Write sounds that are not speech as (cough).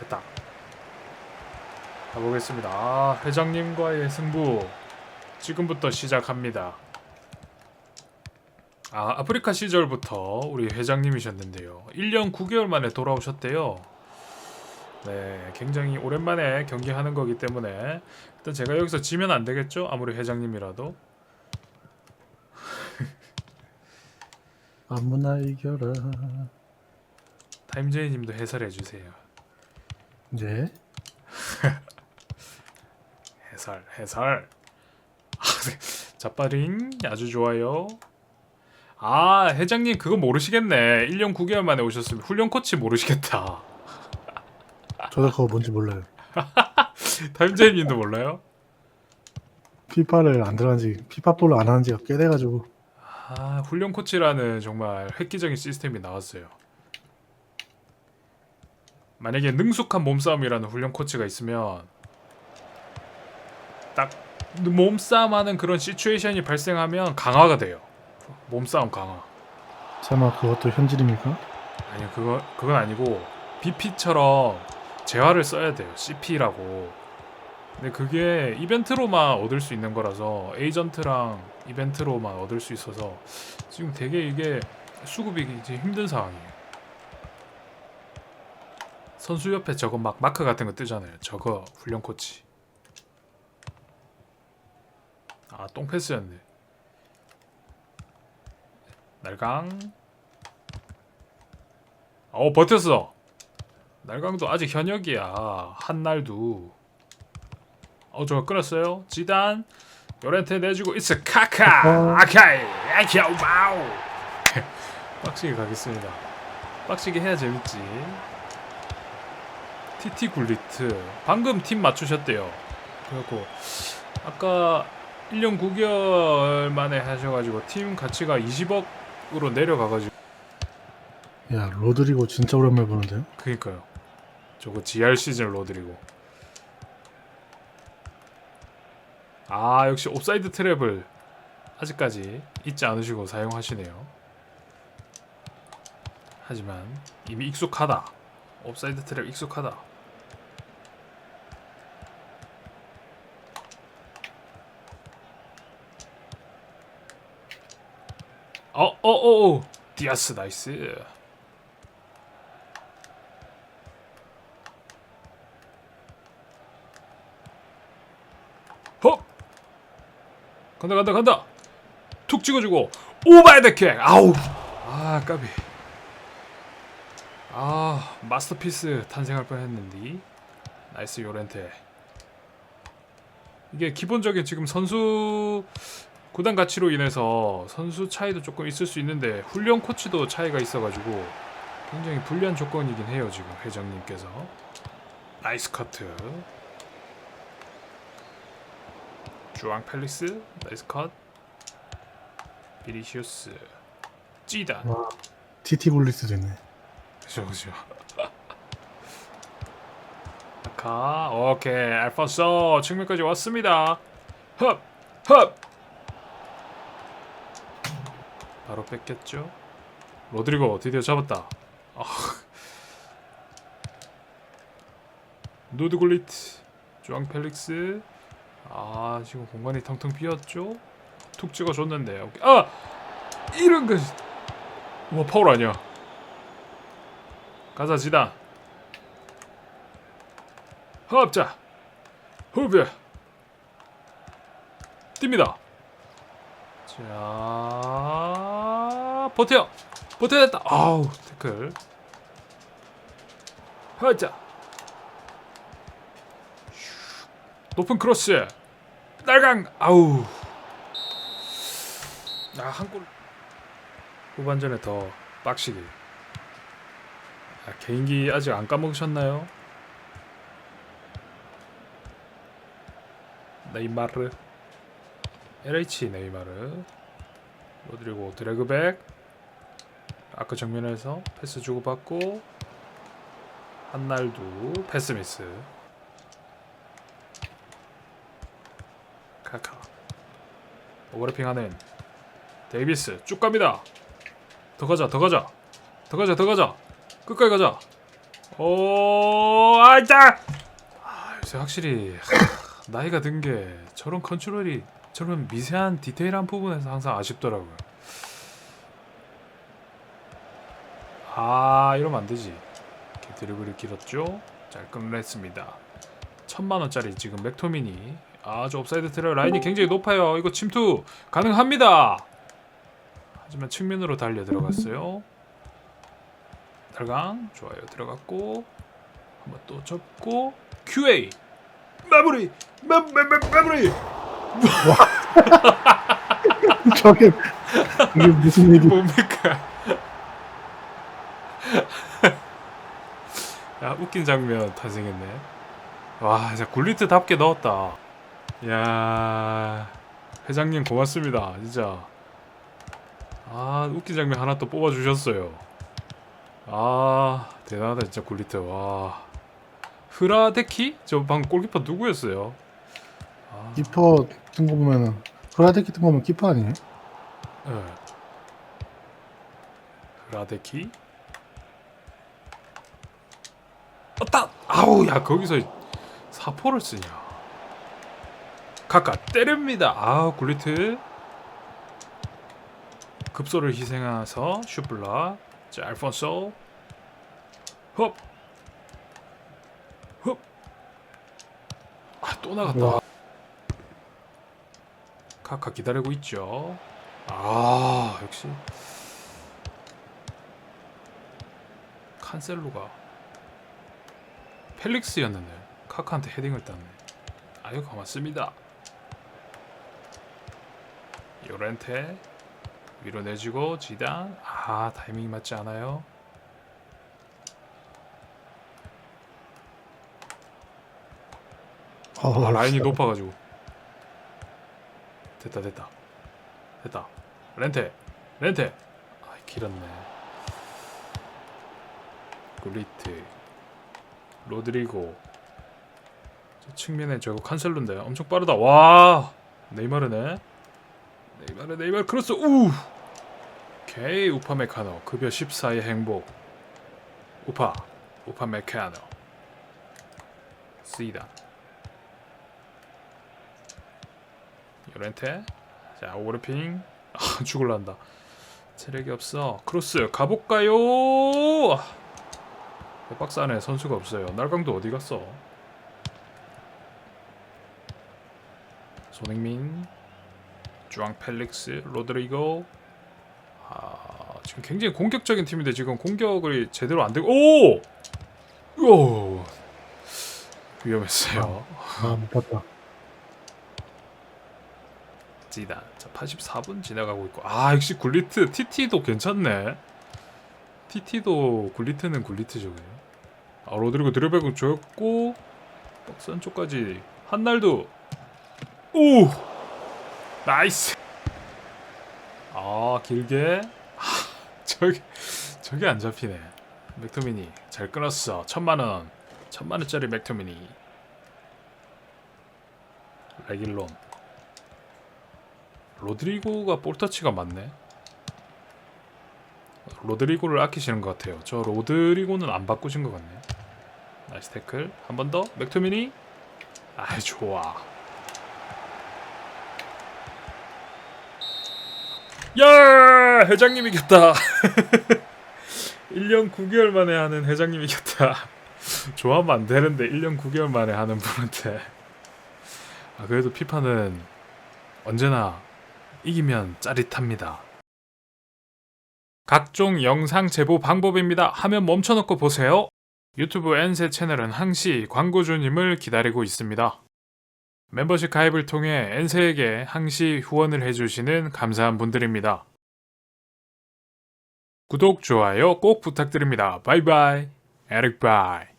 됐다. 가보겠습니다. 아, 회장님과의 승부 지금부터 시작합니다. 아, 아프리카 시절부터 우리 회장님이셨는데요. 1년 9개월 만에 돌아오셨대요. 네, 굉장히 오랜만에 경기하는 거기 때문에 일단 제가 여기서 지면 안 되겠죠? 아무리 회장님이라도. 아무나 이겨라. 타임제이 님도 해설해 주세요. 네. (laughs) 해설, 해설. 자빠링 아주 좋아요. 아, 회장님 그거 모르시겠네. 1년 9개월 만에 오셨으면 훈련 코치 모르시겠다. (laughs) 저도 그거 뭔지 몰라요. (laughs) 타임제이 님도 몰라요? 피파를 안 들어간 지, 피파 볼을 안 하는 지가 꽤 돼가지고. 아, 훈련 코치라는 정말 획기적인 시스템이 나왔어요. 만약에 능숙한 몸싸움이라는 훈련 코치가 있으면 딱 몸싸움하는 그런 시츄에이션이 발생하면 강화가 돼요. 몸싸움 강화. 설마 그것도 현질입니까? 아니요, 그거 그건 아니고 BP처럼 재화를 써야 돼요. CP라고. 근데 그게 이벤트로만 얻을 수 있는 거라서 에이전트랑 이벤트로만 얻을 수 있어서 지금 되게 이게 수급이 이제 힘든 상황이에요. 선수 옆에 저거 막 마크 같은 거 뜨잖아요. 저거 훈련 코치. 아 똥 패스였네. 날강. 어 버텼어. 날강도 아직 현역이야. 한날도. 어 저거 끊었어요. 지단. 요렌테 내주고 이츠 카카. 아카이. 아키야 와우. 빡시게 가겠습니다. 빡시게 해야 재밌지. TT 굴리트. 방금 팀 맞추셨대요. 그래갖고 아까 1년 9개월 만에 하셔가지고 팀 가치가 20억으로 내려가가지고 야, 로드리고 진짜 오랜만에 보는데요? 그니까요. 저거 GR 시즌 로드리고. 아 역시 옵사이드 트랩을 아직까지 잊지 않으시고 사용하시네요. 하지만 이미 익숙하다. 옵사이드 트랩 익숙하다. 어 어 어 디아스 나이스. 헉! 간다 간다 간다. 툭 찍어주고. 오바이드킥 아우. 아 까비. 아 마스터피스 탄생할 뻔했는데. 나이스 요렌테. 이게 기본적인 지금 선수 구단 가치로 인해서 선수 차이도 조금 있을 수 있는데 훈련 코치도 차이가 있어가지고 굉장히 불리한 조건이긴 해요 지금 회장님께서. 나이스 커트. 주앙 펠릭스 나이스 컷. 비리시우스. 찌다. 와, TT 굴리스도 있네. 그죠 그죠. (laughs) 아카 오케이. 알파서 측면까지 왔습니다. 헙헙 바로 뺏겼죠? 로드리고 드디어 잡았다. 아. 누드굴리트 주앙 펠릭스. 아 지금 공간이 텅텅 비었죠? 툭 찍어줬는데 오케이. 아! 이런 거와 파울 아니야. 가자 지다. 합자. 후배 뜁니다. 자 버텨. 버텨냈다. 아우 태클. 하자 높은 크로스. 날강. 아우. 아한골. 후반전에 더 빡시게. 아, 개인기 아직 안 까먹으셨나요? 네이마르. LH 네이마르. 로드리고 드래그백 아크 정면에서 패스 주고받고 한날두 패스 미스. 카카. 오버래핑하는 데이비스 쭉 갑니다. 더 가자 더 가자. 더 가자 더 가자. 끝까지 가자. 오, 아, 있다. 아, 요새 확실히 하, 나이가 든 게 저런 컨트롤이 저런 미세한 디테일한 부분에서 항상 아쉽더라고요. 아 이러면 안 되지. 이렇게 드리블이 길었죠. 잘 끝냈습니다. 천만 원짜리 지금 맥토미니 아주 옵사이드 트레 라인이 굉장히 높아요. 이거 침투 가능합니다. 하지만 측면으로 달려 들어갔어요. 달강 좋아요 들어갔고 한번 또 접고 QA 마무리 마, 마, 마, 마무리 저게 이게 무슨 일이? 뭡니까? 야 웃긴 장면 탄생했네. 와 진짜 굴리트답게 넣었다. 야 회장님 고맙습니다 진짜. 아 웃긴 장면 하나 또 뽑아주셨어요. 아 대단하다 진짜 굴리트 와. 흐라데키? 저 방금 골키퍼 누구였어요? 아, 키퍼 뜬거 보면은 프라데키 뜬 거면 키퍼 아니에요? 네. 라데키 어따 아우 야 거기서 사포를 쓰냐. 카카 때립니다. 아 굴리트 급소를 희생해서 슈플라. 자 알폰소. 헙헙아또 나갔다. 와. 카카 기다리고 있죠. 아 역시. 칸셀로가 펠릭스였는데 카카한테 헤딩을 땄네. 아유 고맙습니다. 요렌테 위로 내주고 지단. 아 타이밍이 맞지 않아요. 아, 어, 라인이 높아가지고. 됐다 됐다. 됐다. 렌테 렌테. 아 길었네. 굴리트 로드리고. 저 측면에 저거 칸셀로인데 엄청 빠르다. 와! 네이마르네. 네이마르 네이마르 크로스. 우! 오케이 우파 메카노. 급여 14의 행복. 우파. 우파 메카노. 쓰이다. 요렌테. 자 오르핑. 아 (laughs) 죽을란다. 체력이 없어. 크로스. 가볼까요 아, 박스 안에 선수가 없어요 날강도 어디 갔어 손흥민 주앙 펠릭스 로드리고 아 지금 굉장히 공격적인 팀인데 지금 공격을 제대로 안 되고 오! 오! 위험했어요 아 못 봤다. 지단. 자, 84분 지나가고 있고. 아, 역시 굴리트. TT도 괜찮네. TT도 굴리트는 굴리트죠, 그냥. 아, 로드리고 줬고 박스 안쪽까지 한날도 오! 나이스. 아, 길게. 아, 저기 저게 안 잡히네. 맥토미니 잘 끊었어. 천만 원. 천만 원짜리 맥토미니. 레길론. 로드리고가 볼터치가 많네. 로드리고를 아끼시는 것 같아요. 저 로드리고는 안 바꾸신 것 같네. 나이스 태클. 한 번 더. 맥토미니. 아 좋아. 야 회장님 이겼다. (laughs) 1년 9개월 만에 하는 회장님 이겼다. (laughs) 좋아하면 안 되는데 1년 9개월 만에 하는 분한테. 아 그래도 피파는 언제나 이기면 짜릿합니다. 각종 영상 제보 방법입니다. 화면 멈춰놓고 보세요. 유튜브 엔세 채널은 항시 광고주님을 기다리고 있습니다. 멤버십 가입을 통해 엔세에게 항시 후원을 해주시는 감사한 분들입니다. 구독, 좋아요 꼭 부탁드립니다. 바이바이. 에릭 바이.